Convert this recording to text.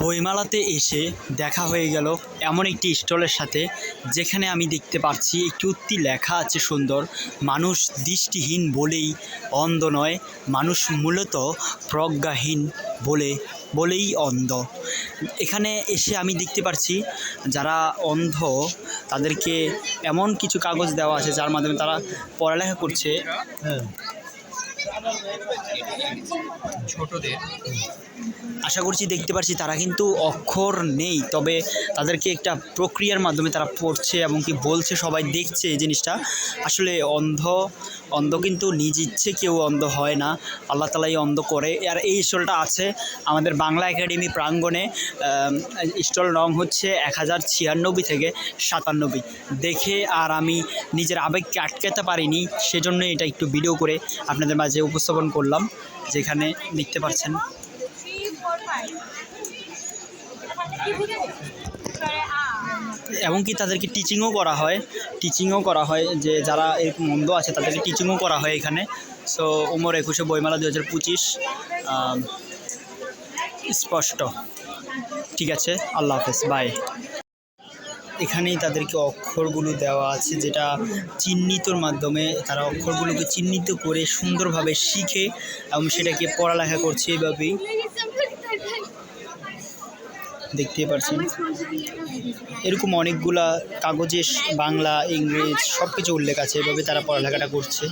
বইমেলাতে এসে দেখা হয়ে গেল এমন একটি স্টলের সাথে, যেখানে আমি দেখতে পাচ্ছি একটি উক্তি লেখা আছে সুন্দর, মানুষ দৃষ্টিহীন বলেই অন্ধ নয়, মানুষ মূলত প্রজ্ঞাহীন বলে, বলেই অন্ধ। এখানে এসে আমি দেখতে পাচ্ছি যারা অন্ধ, তাদেরকে এমন কিছু কাগজ দেওয়া আছে যার মাধ্যমে তারা পড়ালেখা করছে। ছোটদের। আশা করছি দেখতে পারছি তারা কিন্তু অক্ষর নেই, তবে তাদেরকে একটা প্রক্রিয়ার মাধ্যমে তারা পড়ছে এবং কি বলছে, সবাই দেখছে এই জিনিসটা। আসলে অন্ধ অন্ধ কিন্তু নিজ ইচ্ছে কেউ অন্ধ হয় না। আল্লাহ তালাই অন্ধ করে। আর এই স্টলটা আছে আমাদের বাংলা একাডেমি প্রাঙ্গণে। স্টল রং হচ্ছে এক হাজার ছিয়ানব্বই থেকে সাতানব্বই। দেখে আর আমি নিজের আবেগকে আটকাতে পারিনি, সেজন্য এটা একটু ভিডিও করে আপনাদের মাঝে উপস্থাপন করলাম, যেখানে দেখতে পাচ্ছেন। এমনকি তাদেরকে টিচিংও করা হয় টিচিংও করা হয় যে যারা এরকম মন্দ আছে তাদেরকে টিচিংও করা হয় এখানে। সো উমর একুশে বইমেলা দু হাজার পঁচিশ স্পষ্ট। ঠিক আছে, আল্লাহ হাফেজ বাই এখানেই তাদেরকে অক্ষরগুলো দেওয়া আছে, যেটা চিহ্নিতর মাধ্যমে তারা অক্ষরগুলোকে চিহ্নিত করে সুন্দরভাবে শিখে এবং সেটাকে পড়ালেখা করছে এভাবেই। দেখতেই পাচ্ছেন এরকম অনেকগুলা কাগজে বাংলা ইংরেজ সব কিছু উল্লেখ আছে এভাবে তারা পড়ালেখাটা করছে।